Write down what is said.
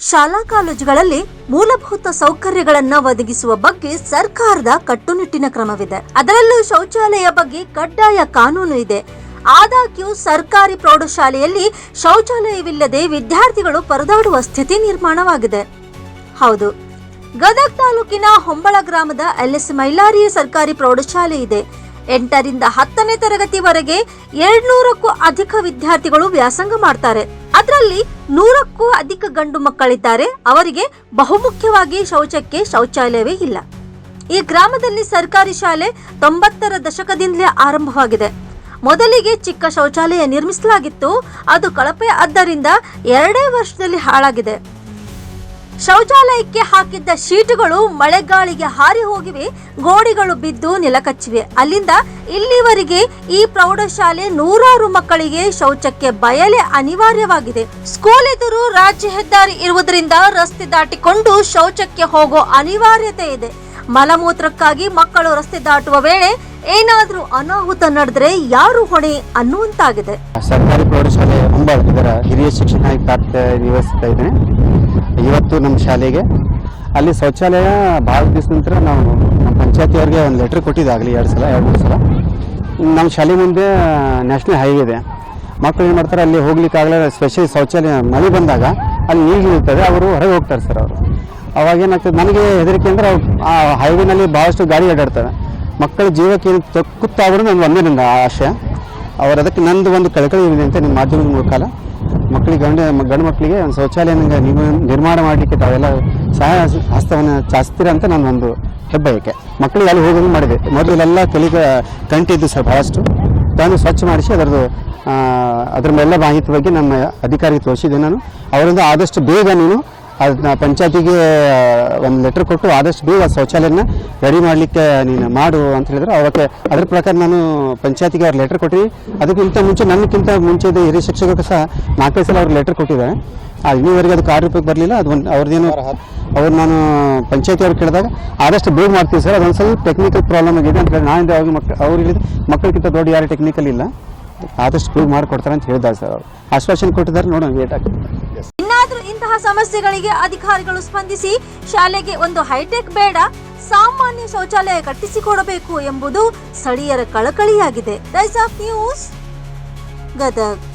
ಶಾಲಾ ಕಾಲೇಜುಗಳಲ್ಲಿ ಮೂಲಭೂತ ಸೌಕರ್ಯಗಳನ್ನ ಒದಗಿಸುವ ಬಗ್ಗೆ ಸರ್ಕಾರದ ಕಟ್ಟುನಿಟ್ಟಿನ ಕ್ರಮವಿದೆ. ಅದರಲ್ಲೂ ಶೌಚಾಲಯ ಬಗ್ಗೆ ಕಡ್ಡಾಯ ಕಾನೂನು ಇದೆ. ಆದಾಗ್ಯೂ ಸರ್ಕಾರಿ ಪ್ರೌಢಶಾಲೆಯಲ್ಲಿ ಶೌಚಾಲಯವಿಲ್ಲದೆ ವಿದ್ಯಾರ್ಥಿಗಳು ಪರದಾಡುವ ಸ್ಥಿತಿ ನಿರ್ಮಾಣವಾಗಿದೆ. ಹೌದು. ಗದಗ್ ತಾಲೂಕಿನ ಹೊಂಬಳ ಗ್ರಾಮದ ಎಲ್ಎಸ್ ಮೈಲಾರಿಯ ಸರ್ಕಾರಿ ಪ್ರೌಢಶಾಲೆ ಇದೆ. ಎಂಟರಿಂದ ಹತ್ತನೇ ತರಗತಿವರೆಗೆ ಎರಡ್ನೂರಕ್ಕೂ ಅಧಿಕ ವಿದ್ಯಾರ್ಥಿಗಳು ವ್ಯಾಸಂಗ ಮಾಡ್ತಾರೆ. ಅದರಲ್ಲಿ ನೂರಕ್ಕೂ ಅಧಿಕ ಗಂಡು ಮಕ್ಕಳಿದ್ದಾರೆ. ಅವರಿಗೆ ಬಹುಮುಖ್ಯವಾಗಿ ಶೌಚಕ್ಕೆ ಶೌಚಾಲಯವೇ ಇಲ್ಲ. ಈ ಗ್ರಾಮದಲ್ಲಿ ಸರ್ಕಾರಿ ಶಾಲೆ ತೊಂಬತ್ತರ ದಶಕದಿಂದಲೇ ಆರಂಭವಾಗಿದೆ. ಮೊದಲಿಗೆ ಚಿಕ್ಕ ಶೌಚಾಲಯ ನಿರ್ಮಿಸಲಾಗಿತ್ತು. ಅದು ಕಳಪೆ ಆದ್ದರಿಂದ ಎರಡೇ ವರ್ಷದಲ್ಲಿ ಹಾಳಾಗಿದೆ. ಶೌಚಾಲಯಕ್ಕೆ ಹಾಕಿದ್ದ ಶೀಟುಗಳು ಮಳೆಗಾಳಿಗೆ ಹಾರಿ ಹೋಗಿವೆ, ಗೋಡೆಗಳು ಬಿದ್ದು ನೆಲಕಚ್ಚಿವೆ. ಅಲ್ಲಿಂದ ಇಲ್ಲಿವರೆಗೆ ಈ ಪ್ರೌಢಶಾಲೆ ನೂರಾರು ಮಕ್ಕಳಿಗೆ ಶೌಚಕ್ಕೆ ಬಯಲೆ ಅನಿವಾರ್ಯವಾಗಿದೆ. ಸ್ಕೂಲ್ ಎದುರು ರಾಜ್ಯ ಹೆದ್ದಾರಿ ಇರುವುದರಿಂದ ರಸ್ತೆ ದಾಟಿಕೊಂಡು ಶೌಚಕ್ಕೆ ಹೋಗೋ ಅನಿವಾರ್ಯತೆ ಇದೆ. ಮಲಮೂತ್ರಕ್ಕಾಗಿ ಮಕ್ಕಳು ರಸ್ತೆ ದಾಟುವ ವೇಳೆ ಏನಾದರೂ ಅನಾಹುತ ನಡೆದ್ರೆ ಯಾರು ಹೊಣೆ ಅನ್ನುವಂತಾಗಿದೆ. ಸರ್ಕಾರಿ ಪ್ರೌಢಶಾಲೆ ಅಂಬಾಳ್ ಇದರ ಹಿರಿಯ ಶಿಕ್ಷಣ ನಿರ್ವಹಿಸ್ತಾ ಇದ್ದೇನೆ ಇವತ್ತು ನಮ್ಮ ಶಾಲೆಗೆ ಅಲ್ಲಿ ಶೌಚಾಲಯ ಭಾಳ ದಿವಸ ನಂತರ ನಾವು ನಮ್ಮ ಪಂಚಾಯತಿಯವ್ರಿಗೆ ಒಂದು ಲೆಟ್ರ್ ಕೊಟ್ಟಿದ್ದಾಗಲಿ ಎರಡು ಸಲ, ಎರಡು ಮೂರು ಸಲ. ನಮ್ಮ ಶಾಲೆ ಮುಂದೆ ನ್ಯಾಷನಲ್ ಹೈವೇ ಇದೆ. ಮಕ್ಕಳು ಏನು ಮಾಡ್ತಾರೆ, ಅಲ್ಲಿ ಹೋಗ್ಲಿಕ್ಕಾಗಲೇ ಸ್ಪೆಷಲಿ ಶೌಚಾಲಯ ಮಳೆ ಬಂದಾಗ ಅಲ್ಲಿ ನೀರು ಇರ್ತದೆ, ಅವರು ಹೊರಗೆ ಹೋಗ್ತಾರೆ ಸರ್ ಅವರು. ಅವಾಗ ಏನಾಗ್ತದೆ ನನಗೆ ಹೆದರಿಕೆ ಅಂದರೆ ಆ ಹೈವೇನಲ್ಲಿ ಭಾಳಷ್ಟು ಗಾಡಿ ಅಡ್ಡಾಡ್ತವೆ ಮಕ್ಕಳ ಜೀವಕ್ಕೆ ಏನು ತಕ್ಕುತ್ತಾದ್ರೂ ನನ್ನ ಒಂದೇ ನನ್ನ ಆಶಯ ಅವ್ರು ಅದಕ್ಕೆ ನಂದು ಒಂದು ಕಳಕಳಿ ಇದೆ ಅಂತ ನಿಮ್ಮ ಮಾಧ್ಯಮದ ಮೂಲಕ ಮಕ್ಕಳಿಗೆ, ಗಂಡ, ಗಂಡು ಮಕ್ಕಳಿಗೆ ಒಂದು ಶೌಚಾಲಯ ನಿಮಗೆ ನಿರ್ಮಾಣ ಮಾಡಲಿಕ್ಕೆ ತಾವೆಲ್ಲ ಸಹಾಯ ಹಸ್ತವನ್ನು ಚಾಚ್ತೀರ ಅಂತ ನಾನು ಒಂದು ಹೆಬ್ಬಯಕೆ. ಮಕ್ಕಳಿಗೆ ಅಲ್ಲಿ ಹೋಗೋದು ಮಾಡಿದೆ. ಮೊದಲೆಲ್ಲ ಕಲಿಗ ಕಂಟಿದ್ದು ಸರ್ ಭಾಳಷ್ಟು ತಾನು ಸ್ವಚ್ಛ ಮಾಡಿಸಿ ಅದರದ್ದು ಅದ್ರ ಮೇಲೆ ಮಾಹಿತಿ ಬಗ್ಗೆ ನಮ್ಮ ಅಧಿಕಾರಿಗೆ ತೋರಿಸಿದೆ ನಾನು. ಅವರಿಂದ ಆದಷ್ಟು ಬೇಗ ನೀನು ಅದನ್ನ ಪಂಚಾಯತಿಗೆ ಒಂದು ಲೆಟರ್ ಕೊಟ್ಟು ಆದಷ್ಟು ಬೇಗ ಶೌಚಾಲಯನ ರೆಡಿ ಮಾಡಲಿಕ್ಕೆ ನೀನು ಮಾಡು ಅಂತ ಹೇಳಿದ್ರು. ಅವಕ್ಕೆ ಅದ್ರ ಪ್ರಕಾರ ನಾನು ಪಂಚಾಯತಿಗೆ ಅವ್ರು ಲೆಟರ್ ಕೊಟ್ಟಿವಿ ಅದಕ್ಕಿಂತ ಮುಂಚೆ, ನನ್ನಕ್ಕಿಂತ ಮುಂಚೆ ಹಿರಿಯ ಶಿಕ್ಷಕರು ಸಹ ನಾಲ್ಕೈದು ಸಲ ಅವ್ರು ಲೆಟರ್ ಕೊಟ್ಟಿದ್ದಾರೆ. ಆ, ಇನ್ನೂವರೆಗೆ ಅದು ಕಾರ್ಯರೂಪಕ್ಕೆ ಬರಲಿಲ್ಲ. ಅದು ಒಂದು ಅವ್ರದ್ದೇನು ಅವ್ರು ನಾನು ಪಂಚಾಯತಿ ಅವ್ರು ಕೇಳಿದಾಗ, ಆದಷ್ಟು ಬೇಗ ಮಾಡ್ತೀವಿ ಸರ್. ಅದೊಂದು ಸ್ವಲ್ಪ ಟೆಕ್ನಿಕಲ್ ಪ್ರಾಬ್ಲಮ್ ಆಗಿದೆ ಅಂತ ಹೇಳಿ ನಾನಿಂದ ಅವ್ರಿಗೆ ಮಕ್ಕಳು ಅವ್ರು ಹೇಳಿದ್ರು ಮಕ್ಕಳಿಗಿಂತ ದೊಡ್ಡ ಯಾರು ಟೆಕ್ನಿಕಲ್ ಇಲ್ಲ. ಆದಷ್ಟು ಬೇಗ ಮಾಡಿಕೊಡ್ತಾರೆ ಅಂತ ಹೇಳಿದ್ದಾರೆ ಸರ್ ಅವರು. ಆಶ್ವಾಸನೆ ಕೊಟ್ಟಿದ್ದಾರೆ. ನೋಡೋಣ ವೇಟ್ ಆಗ್ತದೆ ಇಂತಹ ಸಮಸ್ಯೆಗಳಿಗೆ ಅಧಿಕಾರಿಗಳು ಸ್ಪಂದಿಸಿ ಶಾಲೆಗೆ ಒಂದು ಹೈಟೆಕ್ ಬೇಡ, ಸಾಮಾನ್ಯ ಶೌಚಾಲಯ ಕಟ್ಟಿಸಿಕೊಡಬೇಕು ಎಂಬುದು ಸ್ಥಳೀಯರ ಕಳಕಳಿಯಾಗಿದೆ. Rise of news, Gadag.